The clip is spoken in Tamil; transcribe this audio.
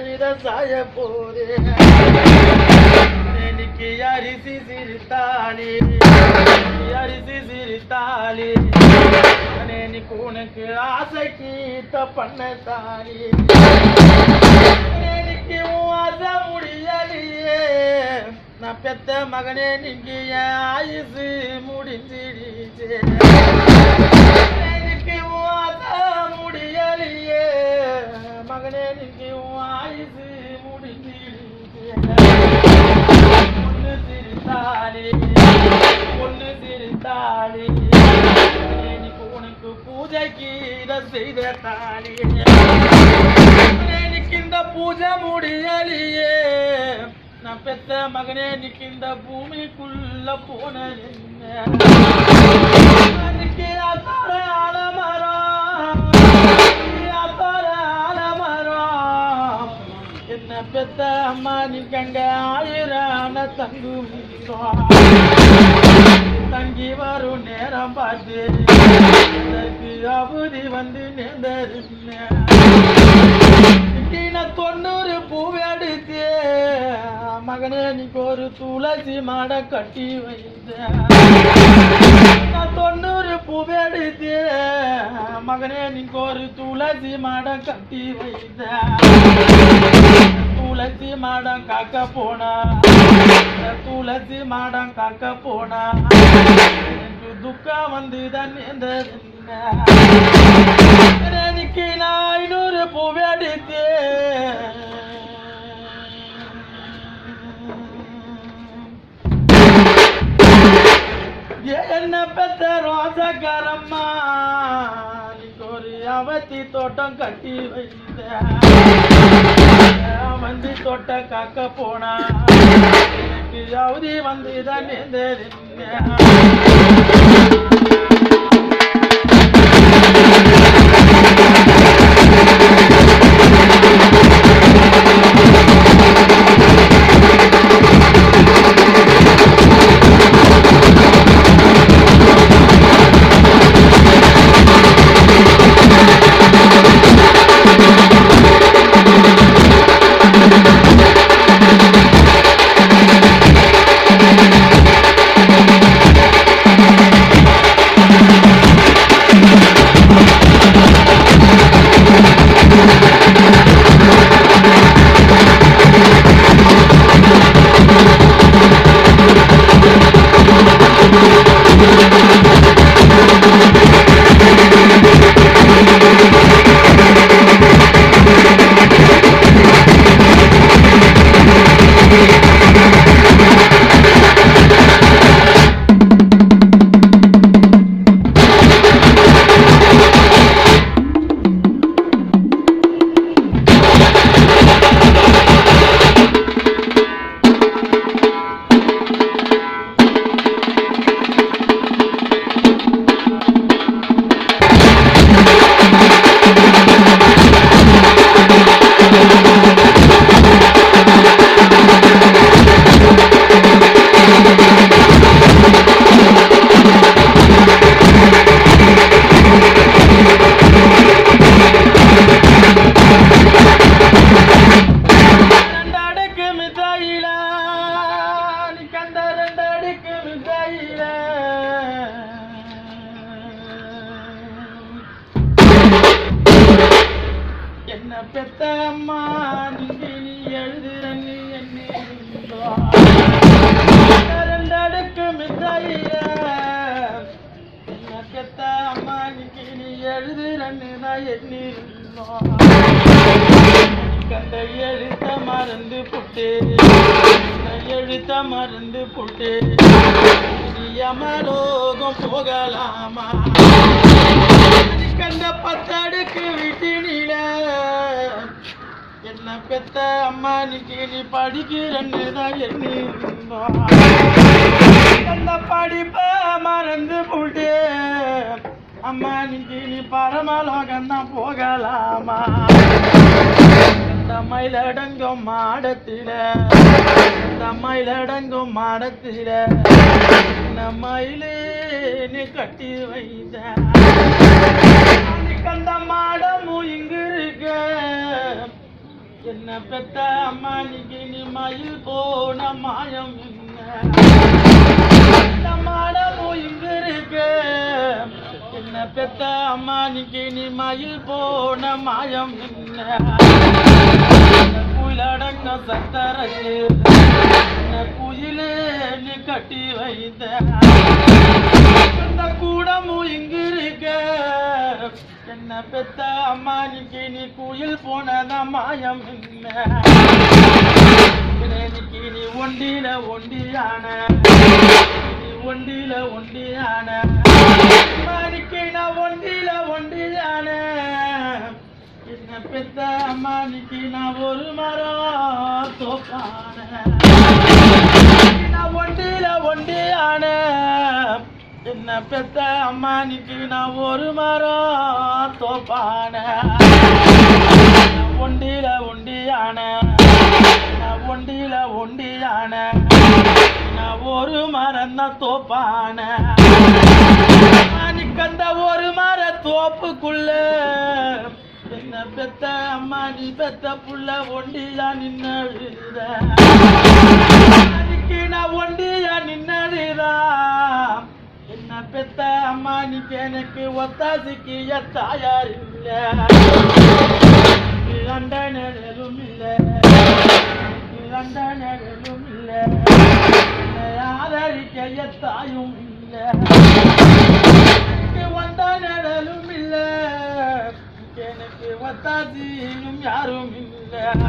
சரித சாய போதே எனக்கு அரிசி சிரித்தாளி. அரிசி சிரித்தாளி. எனக்கு உனக்கு ஆசை கீத்த பண்ண தாலி எனக்கு ஆசை முடியலையே. நான் பெத்த மகனே நீங்க ஆயுசு முடிஞ்சிடுச்சே. மகனே நீங்க உன் ஆயுசு முடிஞ்சிடுச்சு ஒன்று சிரித்தாளே ஒன்று சிரித்தாளே உனக்கு பூஜைக்கு செய்த தாலி இன்னைக்கு இந்த பூஜை முடியலையே நான் பெத்த மகனே இன்னைக்கு இந்த பூமிக்குள்ள போன அன்னைக்கு பெத்த அம்மா நிற்கங்க அங்க ஆயிரான தங்கும் தங்கி வரும் நேரம் பார்த்து எனக்கு அவதி வந்து நேர்ந்தருந்தேன் தொண்ணூறு பூவெடுத்து மகனே நீக்கு ஒரு துளசி மாட கட்டி வைத்த. தொண்ணூறு பூவெடுத்து மகனே நீக்கு ஒரு துளசி மாட கட்டி வைத்த. துளசி மாடம் காக்க போனா. துளசி மாடம் காக்க போனா. எனக்கு துக்கம் வந்து தான் எனக்கு நான் இன்னொரு பூவை அடித்து. என்ன பெத்த ரோசக்காரம்மா? அவத்தி தோட்டம் கட்டி வைத்த. வந்து தொட்ட காக்க போனா. எனக்கு அவதி வந்து தான் பெத்த அம்மா நீங்க நீ எழுதுற நீ என்ன ரெண்டு அடுக்கு பெத்த அம்மா நீங்க நீ எழுதுறன்னு தான் கண்ட எழுத்த மறந்து புட்டு எழுத்த மறந்து புட்டு யமலோகம் போகலாமா? கண்ட பத்தடுக்கு வீட்டினில. என்ன பெத்த அம்மா நீக்கு நீ படிக்கிறன்னு தான் எண்ணி அந்த படிப்ப மறந்து போட்டு அம்மா நீக்கு நீ பரமலோகம் தான் போகலாமா? இந்த மாடத்தில இந்த மாடத்தில நம்மையிலே நீ கட்டி வைத்த. கந்த மாடமும் இங்கு இருக்க என்ன பெத்த அம்மா நீங்க நீ மயில் போன மாயம் என்ன? இந்த மாடமும் இங்கு இருக்க என்ன பெத்த அம்மா நீங்க நீ மயில் போன மாயம் என்ன? குயிலடங்க சத்தரங்கு. என்ன குயிலே நீ கட்டி வைத்த. கூடமும் இங்கிருக்க. என்ன பெத்த அம்மா நீக்கு நீ குயில் போனத மாயம் இன்னைக்கு நீ ஒண்டியில ஒண்டியான. நீ ஒண்டியில ஒண்டியான. அம்மானிக்கு பெத்த அம்மானிக்கு நான் ஒரு மரம் தோப்பான. நான் ஒண்டியில ஒண்டியான என்ன பெத்த அம்மானிக்கு நான் ஒரு மரம் தோப்பான. நான் ஒண்டியில ஒண்டியான நான் ஒண்டியில ஒண்டியான நான் ஒரு மரம் தான் தோப்பான. அம்மானிக்கு அந்த ஒரு மர தோப்புக்குள்ள. என்ன பெத்த அம்மா நீ பெத்த புள்ள ஒண்டியா நின்னுத அதுக்கு நான் ஒண்டியா நின்னதுதா என்ன பெத்த அம்மா நீ எனக்கு ஒத்தாசிக்கு தாயார் இல்ல அண்ட நிழலும் இல்ல அண்ட நிழலும் இல்ல ஆதரிக்க எத்தாயும் இல்ல நிழலும் இல்ல எனக்கு ஒத்தாசியும் யாரும் இல்ல